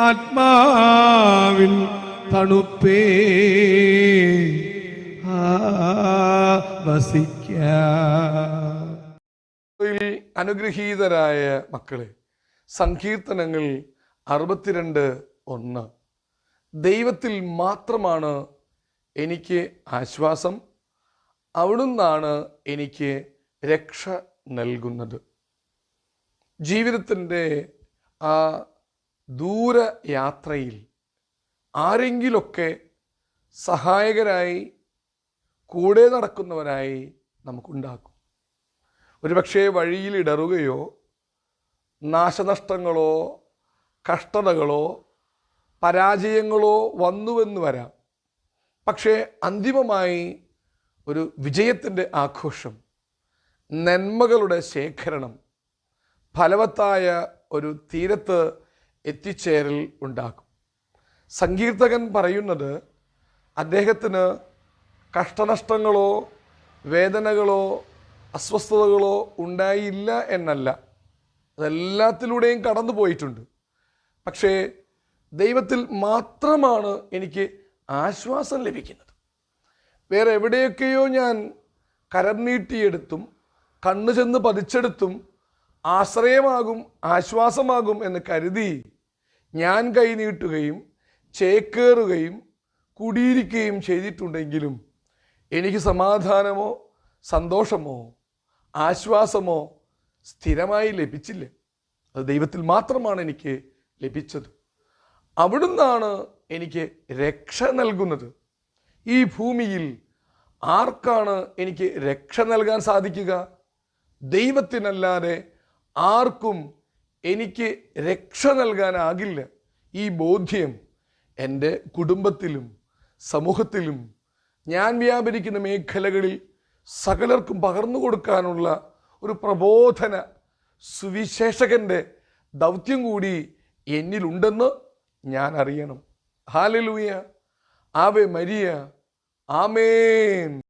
ആത്മാവിൻ തണുപ്പേ. വസിക്ക. അനുഗ്രഹീതരായ മക്കളെ സങ്കീർത്തനങ്ങൾ അറുപത്തിരണ്ട് ഒന്ന്. ദൈവത്തിൽ മാത്രമാണ് എനിക്ക് ആശ്വാസം അവിടുന്നാണ് എനിക്ക് രക്ഷ നൽകുന്നത്. ജീവിതത്തിന്റെ ആ ദൂരയാത്രയിൽ ആരെങ്കിലൊക്കെ സഹായകരായി കൂടെ നടക്കുന്നവരായി നമുക്കുണ്ടാക്കും. ഒരുപക്ഷേ വഴിയിൽ ഇടറുകയോ നാശനഷ്ടങ്ങളോ കഷ്ടതകളോ പരാജയങ്ങളോ വന്നുവെന്ന് വരാം. പക്ഷേ അന്തിമമായി ഒരു വിജയത്തിന്റെ ആഘോഷം നന്മകളുടെ ശേഖരണം ഫലവത്തായ ഒരു തീരത്ത് എത്തിച്ചേരൽ ഉണ്ടാക്കും. സങ്കീർത്തകൻ പറയുന്നത് അദ്ദേഹത്തിന് കഷ്ടനഷ്ടങ്ങളോ വേദനകളോ അസ്വസ്ഥതകളോ ഉണ്ടായില്ല എന്നല്ല. അതെല്ലാത്തിലൂടെയും കടന്നു പോയിട്ടുണ്ട്. പക്ഷേ ദൈവത്തിൽ മാത്രമാണ് എനിക്ക് ആശ്വാസം ലഭിക്കുന്നത്. വേറെ എവിടെയൊക്കെയോ ഞാൻ കരം നീട്ടിയെടുത്തും കണ്ണു ചെന്ന് പതിച്ചെടുത്തും ആശ്രയമാകും ആശ്വാസമാകും എന്ന് കരുതി ഞാൻ കൈനീട്ടുകയും ചേക്കേറുകയും കുടിയിരിക്കുകയും ചെയ്തിട്ടുണ്ടെങ്കിലും എനിക്ക് സമാധാനമോ സന്തോഷമോ ആശ്വാസമോ സ്ഥിരമായി ലഭിച്ചില്ല. അത് ദൈവത്തിൽ മാത്രമാണ് എനിക്ക് ലഭിച്ചത്. അവിടുന്നാണ് എനിക്ക് രക്ഷ നൽകുന്നത്. ഈ ഭൂമിയിൽ ആർക്കാണ് എനിക്ക് രക്ഷ നൽകാൻ സാധിക്കുക? ദൈവത്തിനല്ലാതെ ആർക്കും എനിക്ക് രക്ഷ നൽകാനാകില്ല ഈ ബോധ്യം എന്റെ കുടുംബത്തിലും സമൂഹത്തിലും ഞാൻ വ്യാപരിക്കുന്ന മേഖലകളിൽ സകലർക്കും പകർന്നു കൊടുക്കാനുള്ള ഒരു പ്രബോധന സുവിശേഷകന്റെ ദൗത്യം കൂടി എന്നിലുണ്ടെന്ന് ഞാൻ അറിയണം. Hallelujah Ave Maria amen.